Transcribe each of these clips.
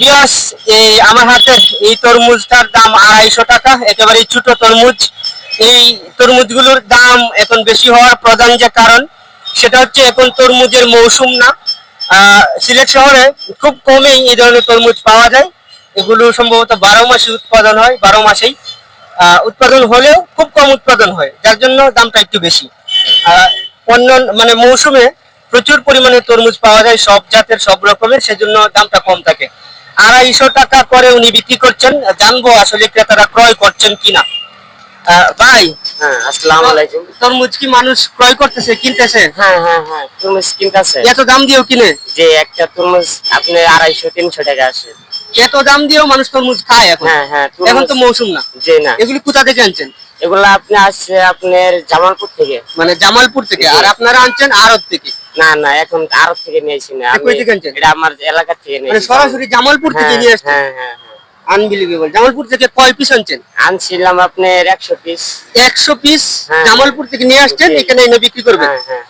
বিয়াস, এই আমার হাতে এই তরমুজটার দাম আড়াইশো টাকা একেবারে ছোট তরমুজ। এই তরমুজগুলোর দাম এখন বেশি হওয়ার প্রধান যে কারণ, সেটা হচ্ছে এখন তরমুজের মৌসুম না। সিলেট শহরে খুব কমেই এই ধরনের তরমুজ পাওয়া যায়। এগুলো সম্ভবত বারো মাসে উৎপাদন হয়, বারো মাসেই। উৎপাদন হলেও খুব কম উৎপাদন হয়, যার জন্য দামটা একটু বেশি। অন্য মানে মৌসুমে প্রচুর পরিমাণে তরমুজ পাওয়া যায়, সব জাতের সব রকমের, সেজন্য দামটা কম থাকে। আড়াইশো টাকা করে উনি বিক্রি করছেন। জানব আসলে ক্রেতারা ক্রয় করছেন কিনা। ভাই হ্যাঁ আলাইকুম। তরমুজ কি মানুষ ক্রয় করতেছে কিনতেছে? হ্যাঁ হ্যাঁ হ্যাঁ তরমুজ কিনতেছে। এত দাম দিয়েও কিনে? যে একটা তরমুজ আপনার আড়াইশো তিনশো টাকা আসে। এত দাম দিয়েও মানুষ তরমুজ খায় এখন? হ্যাঁ হ্যাঁ এখন তো মৌসুম না। যে না। এগুলি কোথা থেকে আনছেন? এগুলো আপনি আসছে আপনার জামালপুর থেকে। মানে জামালপুর থেকে। আর আপনারা আনছেন আড়ত থেকে। না না এখন আরব থেকে নিয়েছি না কই থেকে আনছেন? এটা আমার এলাকা থেকে মানে সরাসরি জামালপুর থেকে নিয়ে আসছেন? হ্যাঁ হ্যাঁ। আনবিলিভেবল জামালপুর থেকে কয় পিস আনছেন? আনছিলাম আপনার একশো পিস একশো পিস। জামালপুর থেকে নিয়ে আসছেন এখানে এনে বিক্রি করবেন? হ্যাঁ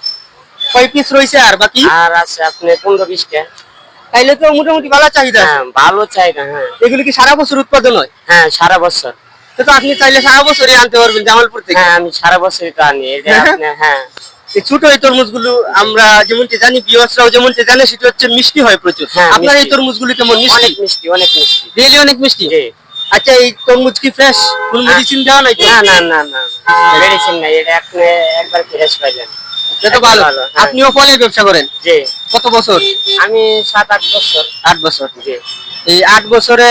কয় পিস রয়েছে আর বাকি? আর আছে আপনার পনেরো বিশটা তাইলে তো মোটামুটি ভালো চাহিদা। হ্যাঁ ভালো চাহিদা হ্যাঁ। এগুলি কি সারা বছর উৎপাদন হয়? হ্যাঁ সারা বছর। তো তো আপনি চাইলে সারা বছরই আনতে পারবেন জামালপুর থেকে। হ্যাঁ আমি সারা বছরই তো আনি। হ্যাঁ? এই ছোট এই তরমুজগুলো আমরা যেমনটি জানি বিয়সরাও যেমনটি জানে সেটা হচ্ছে মিষ্টি হয় প্রচুর। হ্যাঁ, আপনার এই। তরমুজগুলো কেমন মিষ্টি অনেক মিষ্টি? অনেক মিষ্টি। রিয়েলি অনেক মিষ্টি? আচ্ছা এই তরমুজ কি ফ্রেশ কোন মেডিসিন দেওয়া নাই না না না না মেডিসিন নাই এটা আপনি একবার ফ্রেশ পাইলেন এটা ভালো হ্যাঁ। আপনিও ফলের ব্যবসা করেন? জি। কত বছর? আমি সাত আট বছর। আট বছর। জি। এই আট বছরে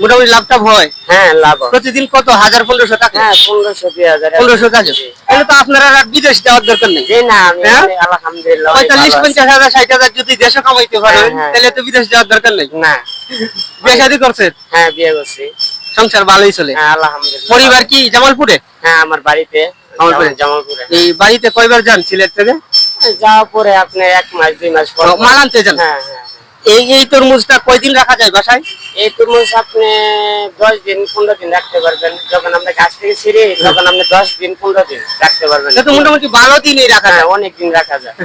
মোটামুটি লাভটা হয়। হ্যাঁ লাভ প্রতিদিন কত? হাজার পনেরোশো টাকা? হ্যাঁ পনেরোশো দুই হাজার। পনেরোশো টাকা। তাহলে তো আপনারা আর বিদেশ যাওয়ার দরকার নেই। না হ্যাঁ? আলহামদুলিল্লাহ পঁয়তাল্লিশ পঞ্চাশ হাজার ষাট হাজার যদি দেশে কামাইতে পারেন হ্যাঁ। তাহলে তো বিদেশ যাওয়ার দরকার নেই। না। বিয়ে শাদী করছেন হ্যাঁ বিয়ে করছি। সংসার ভালোই চলে। আলহামদুলিল্লাহ। পরিবার কি? জামালপুরে? হ্যাঁ আমার বাড়িতে। জামালপুরে? জামালপুরে এই বাড়িতে কয়বার যান সিলেট থেকে? যাওয়ার পরে আপনি এক মাস দুই মাস পর ও, মাল আনতে যান? হ্যাঁ হ্যাঁ। এই এই তরমুজটা কয়দিন রাখা যায় বাসায়? এই তরমুজ আপনি দশ দিন পনেরো দিন রাখতে পারবেন। যখন আমরা গাছ থেকে ছিঁড়ে তখন আপনি দশ দিন পনেরো দিন রাখতে পারবেন। তো মোটামুটি ভালো দিনই রাখা হ্যাঁ যায় অনেক দিন রাখা যায়।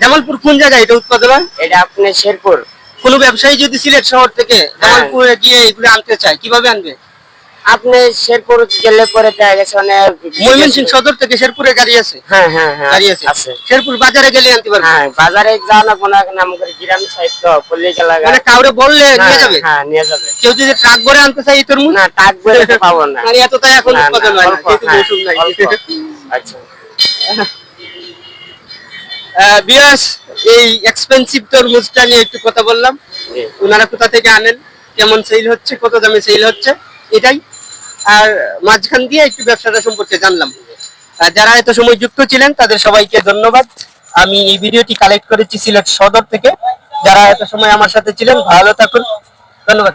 জামালপুর কোন জায়গায় এটা উৎপাদন? হয় এটা আপনি শেরপুর। কোনো ব্যবসায়ী যদি সিলেট শহর থেকে জামালপুরে গিয়ে এগুলো আনতে চায় কীভাবে আনবে? আপনি শেরপুর গেলে পরে দেখা গেছে অনেক ময়মনসিংহ সদর থেকে শেরপুরে গাড়ি আছে। হ্যাঁ হ্যাঁ হ্যাঁ গাড়ি আছে। আছে। শেরপুর বাজারে গেলে আনতে পারবে। হ্যাঁ বাজারে না কোনো নাম করে গ্রাম সাইড তো পল্লী এলাকা। মানে কাউরে বললে নিয়ে হ্যাঁ, যাবে? হ্যাঁ নিয়ে যাবে। কেউ যদি ট্রাক ভরে আনতে তরমুজ? না তো পাবো না। মানে এতটা এখন না, না, উৎপাদন হয় না হ্যাঁ, মৌসুম নাই আচ্ছা। বিয়াস এই এক্সপেন্সিভ তরমুজটা নিয়ে একটু কথা বললাম। ওনারা কোথা থেকে আনেন? কেমন সেল হচ্ছে? কত দামে সেল হচ্ছে? এটাই। আর মাঝখান দিয়ে একটু ব্যবসাটা সম্পর্কে জানলাম। যারা এত সময় যুক্ত ছিলেন, তাদের সবাইকে ধন্যবাদ। আমি এই ভিডিওটি কালেক্ট করেছি সিলেট সদর থেকে। যারা এত সময় আমার সাথে ছিলেন, ভালো থাকুন। ধন্যবাদ।